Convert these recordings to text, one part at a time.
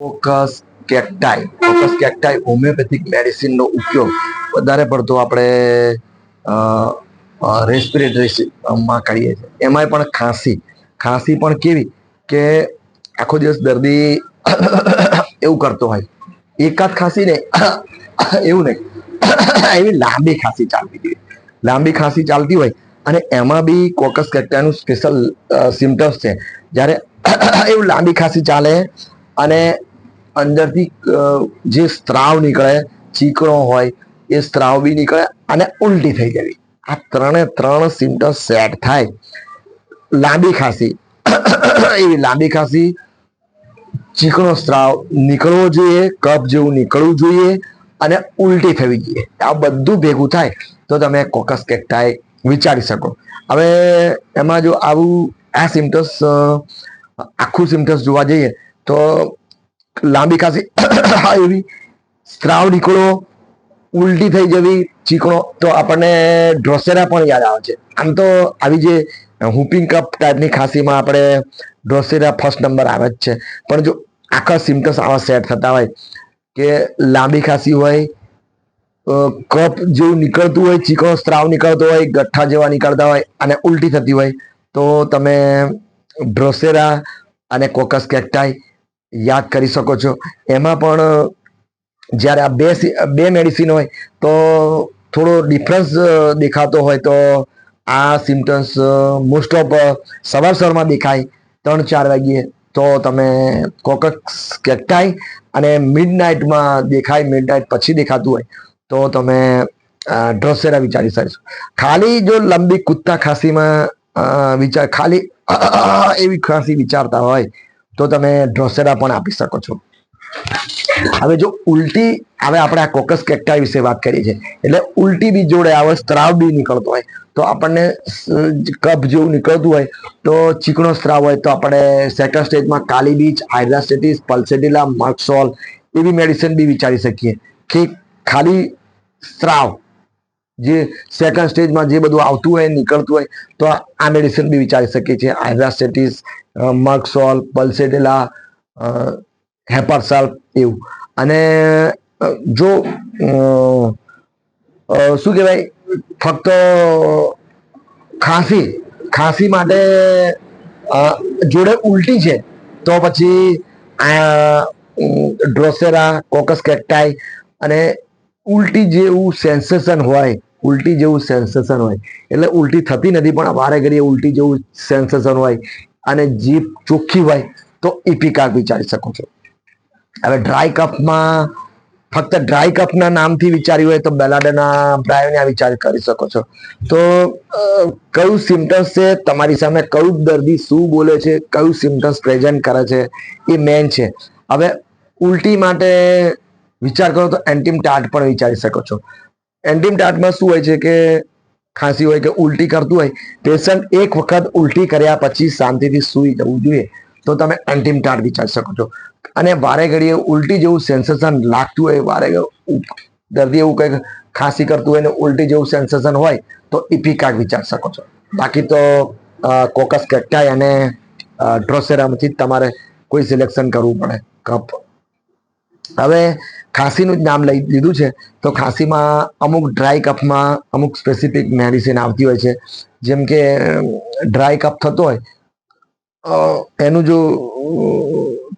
Focus કેક્ટાઈ focus કેક્ટાઈ homeopathic મેડિસિનનો ઉપયોગ વધારે પડતો આપણે રેસ્પિરેટરી માં કરીએ છીએ. એમાંય પણ ખાંસી. ખાંસી પણ કેવી કે આખો દિવસ દર્દી એવું કરતો હોય. એકાદ ખાંસી નહીં એવું નહીં. એવી લાંબી ખાંસી ચાલતી જોઈએ લાંબી ખાંસી ચાલતી હોય અને એમાં બી કોકસ કેક્ટાઈનું સ્પેશિયલ સિમ્ટમ્સ છે. જ્યારે એવું લાંબી ખાંસી ચાલે અને અંદરથી જે સ્ત્રાવ નીકળે, ચીકણો હોય, એ સ્ત્રાવ બી નીકળે અને ઉલટી થઈ જવી. આ ત્રણે ત્રણ સિમ્ટમ્સ સેટ થાય. લાંબી ખાંસી. એવી લાંબી ખાંસી, ચીકણો સ્ત્રાવ નીકળવો જોઈએ, કફ જેવું નીકળવું જોઈએ અને ઉલટી થવી જોઈએ. આ બધું ભેગું થાય તો તમે કોકસ કેક્ટાઈ વિચારી શકો. હવે એમાં જો આવું આ સિમ્ટમ્સ આખું સિમ્ટમ્સ જોવા જઈએ તો લાંબી ખાંસી એવી સ્ત્રાવ નીકળો, ઉલટી થઈ જવી, ચીકણો. તો આપણને ડ્રોસેરા પણ યાદ આવે છે. આમ તો આવી જે હુપિંગ કપ ટાઈપની ખાંસીમાં આપણે ડ્રોસેરા ફર્સ્ટ નંબર આવે જ છે. પણ જો આખા સિમ્ટમ્સ આવા સેટ થતા હોય કે લાંબી ખાંસી હોય કપ જેવું નીકળતું હોય, ચીકણો સ્ત્રાવ નીકળતો હોય, ગઠ્ઠા જેવા નીકળતા હોય અને ઉલટી થતી હોય, તો તમે ડ્રોસેરા અને કોકસ કેક્ટાઈ યાદ કરી શકો છો. એમાં પણ જ્યારે આ બે બે મેડિસિન હોય, તો થોડો ડિફરન્સ દેખાતો હોય તો આ સિમ્ટમ્સ મોસ્ટ ઓફ સવાર સવારમાં દેખાય, ત્રણ ચાર વાગ્યે તો તમે કોકક્સ કેક્ટાઈ અને મિડ નાઇટમાં દેખાય મિડ નાઇટ પછી દેખાતું હોય તો તમે ડ્રોસેરા વિચારી શકશો. ખાલી જો લંબી કુત્તા ખાંસીમાં વિચાર, ખાલી એવી ખાંસી વિચારતા હોય તો તમે ડ્રોસેરા પણ આપી શકો છો. હવે જો ઉલટી, હવે આપણે આ કોકસ કેક્ટા વિશે વાત કરીએ છીએ. એટલે ઉલટી બી જોડે આવે, સ્ત્રાવ બી નીકળતો હોય. તો આપણને કપ જેવું નીકળતું હોય, તો ચીકણો સ્ત્રાવ હોય, તો આપણે સેકન્ડ સ્ટેજમાં કાલી બીચ હાઇડ્રાસ્ટેટિસ પલ્સેટિલા મર્કસોલ એવી મેડિસિન બી વિચારી શકીએ કે ખાલી સ્ત્રાવ જે સેકન્ડ સ્ટેજમાં જે બધું આવતું હોય, નીકળતું હોય, તો આ મેડિસિન બી વિચારી શકીએ છીએ. હાઇડ્રાસ્ટેટિસ મર્કસોલ પલ્સેટેલા હેપારસાલ એવું. અને જો શું કહેવાય? ફક્ત ખાંસી ખાંસી માટે જોડે ઉલટી છે, તો પછી ડ્રોસેરા કોકસ કેક્ટાઈ અને ઉલટી જેવું સેન્સેશન હોય ઉલટી જેવું સેન્સેશન હોય. એટલે ઉલટી થતી નથી, પણ વારે ઘડીએ ઉલટી જેવું સેન્સેશન હોય અને જીભ ચોખ્ખી હોય, તો ઇપિકા વિચારી શકો છો. હવે ડ્રાય કપમાં ફક્ત ડ્રાય કપના નામથી વિચાર્યું હોય તો બેલાડના બ્રાયોને વિચાર કરી શકો છો. તો કયું સિમ્ટમ્સ છે? તમારી સામે કયું દર્દી શું બોલે છે? કયું સિમ્ટમ્સ પ્રેઝન્ટ કરે છે? એ મેન છે. હવે ઉલટી માટે વિચાર કરો તો એન્ટીમ ટાટ પણ વિચારી શકો છો. એન્ટીમ ટાટમાં શું હોય છે કે ખાંસી હોય કે ઉલટી કરતું હોય પેશન્ટ એક વખત ઉલટી કર્યા પછી શાંતિથી સૂઈ જવું જોઈએ. તો તમે એન્ટીમ ટાટ વિચારી શકો છો. અને વારે ઘડીએ ઉલટી જેવું સેન્સેશન લાગતું હોય, વારે દર્દી એવું કંઈક ખાંસી કરતું હોય ને ઉલટી જેવું સેન્સેશન હોય, તો ઇપિકાક વિચારી શકો છો. બાકી તો કોકસ કેક્ટાઈ અને ડ્રોસેરામથી તમારે કોઈ સિલેક્શન કરવું પડે કપ હવે ખાંસીનું જ નામ લઈ લીધું છે. તો ખાંસીમાં અમુક ડ્રાય કફમાં અમુક સ્પેસિફિક મેડિસિન આવતી હોય છે. જેમ કે ડ્રાય કફ થતો હોય એનું જો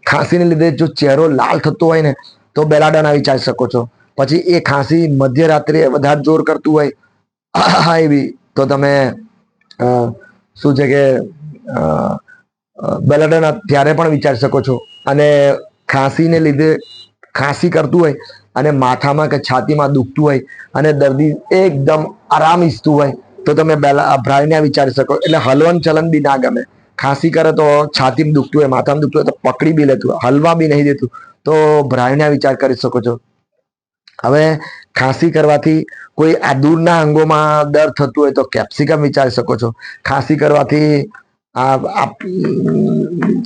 ખાંસીને લીધે જો ચહેરો લાલ થતો હોય ને તો બેલાડાના વિચારી શકો છો. પછી એ ખાંસી મધ્યરાત્રે વધારે જોર કરતું હોય એવી તો તમે શું છે કે અ, ત્યારે પણ વિચારી શકો છો. અને ખાંસીને લીધે ખાંસી કરતું હોય અને માથામાં કે છાતીમાં દુખતું હોય અને દર્દી એકદમ આરામ ઈચ્છતું હોય, તો તમે બેલા ભ્રાયને વિચારી શકો. એટલે હલવન ચલન બી ના ગમે. ખાંસી કરે તો છાતીમાં દુખતું હોય, માથામાં દુખતું હોય તો પકડી બી લેતું હલવા બી નહીં દેતું. તો ભ્રાયને વિચાર કરી શકો છો. હવે ખાંસી કરવાથી કોઈ આ દૂરના અંગોમાં દર્દ થતું હોય તો કેપ્સિકમ વિચારી શકો છો. ખાંસી કરવાથી આ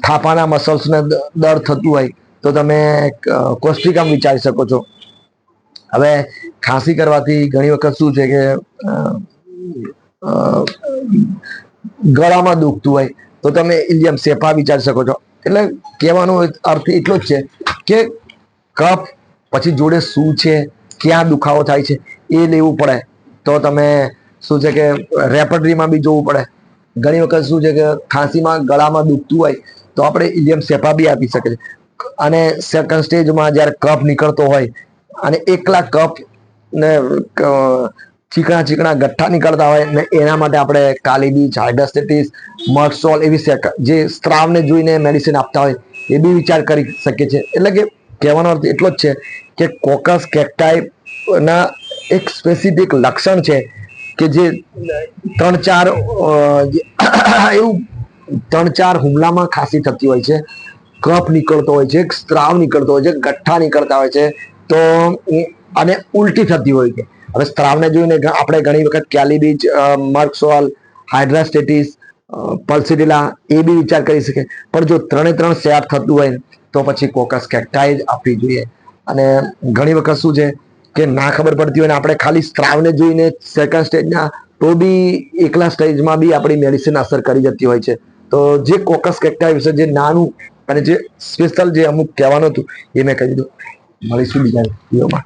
થાપાના મસલ્સને દર્દ થતું હોય તો તમે કોસ્ટિકમ વિચારી શકો છો. હવે ખાંસી કરવાથી ઘણી વખત શું છે કે ગળામાં દુખતું હોય, તો તમે ઇલિયમ સેફા વિચારી શકો છો. એટલે કહેવાનો અર્થ એટલો જ છે કે કફ પછી જોડે શું છે, ક્યાં દુખાવો થાય છે, એ લેવું પડે. તો તમે શું છે કે રેપટરીમાં બી જોવું પડે. ઘણી વખત શું છે કે ખાંસીમાં ગળામાં દુખતું હોય, તો આપણે ઇલિયમ સેફા બી આપી શકે છે અને સેકન્ડ સ્ટેજમાં જ્યારે કફ નીકળતો હોય અને એકલા કફ ને ચીકણા ચીકણા ગઠ્ઠા નીકળતા હોય ને એના માટે આપણે કાલીબી હાઇડ્રાસ્ટેટિસ મર્સોલ એવી જે સ્ત્રાવને જોઈને મેડિસિન આપતા હોય એ બી વિચાર કરી શકીએ છીએ. એટલે કે કહેવાનો અર્થ એટલો જ છે કે કોકસ કેક્ટાઈ એક સ્પેસિફિક લક્ષણ છે કે જે ત્રણ ચાર એવું ત્રણ ચાર હુમલામાં ખાંસી થતી હોય છે. કફ નીકળતો હોય છે સ્ત્રાવ નીકળતો હોય છે ગઠ્ઠા નીકળતા હોય છે, તો અને ઉલટી થતી હોય છે. હવે સ્ત્રાવને જોઈને આપણે ઘણી વખત કેલીબીજ મર્કસોલ હાઇડ્રાસ્ટેટિસ પલ્સિડિલા એ બી વિચાર કરી શકે. પણ જો ત્રણે ત્રણ સેટ થતું હોય તો પછી કોકસ કેક્ટાઈ આપવી જોઈએ. અને ઘણી વખત શું છે કે ના ખબર પડતી હોય ને, આપણે ખાલી સ્ત્રાવને જોઈને સેકન્ડ સ્ટેજના તો બી એકલા સ્ટેજમાં બી આપણી મેડિસિન અસર કરી જતી હોય છે. તો જે કોકસ કેક્ટાઈ વિશે જે નાનું અને જે સ્પેશિયલ જે અમુક કહેવાનું હતું એ મેં કહી દીધું. મળીશું બીજા વિડીયોમાં.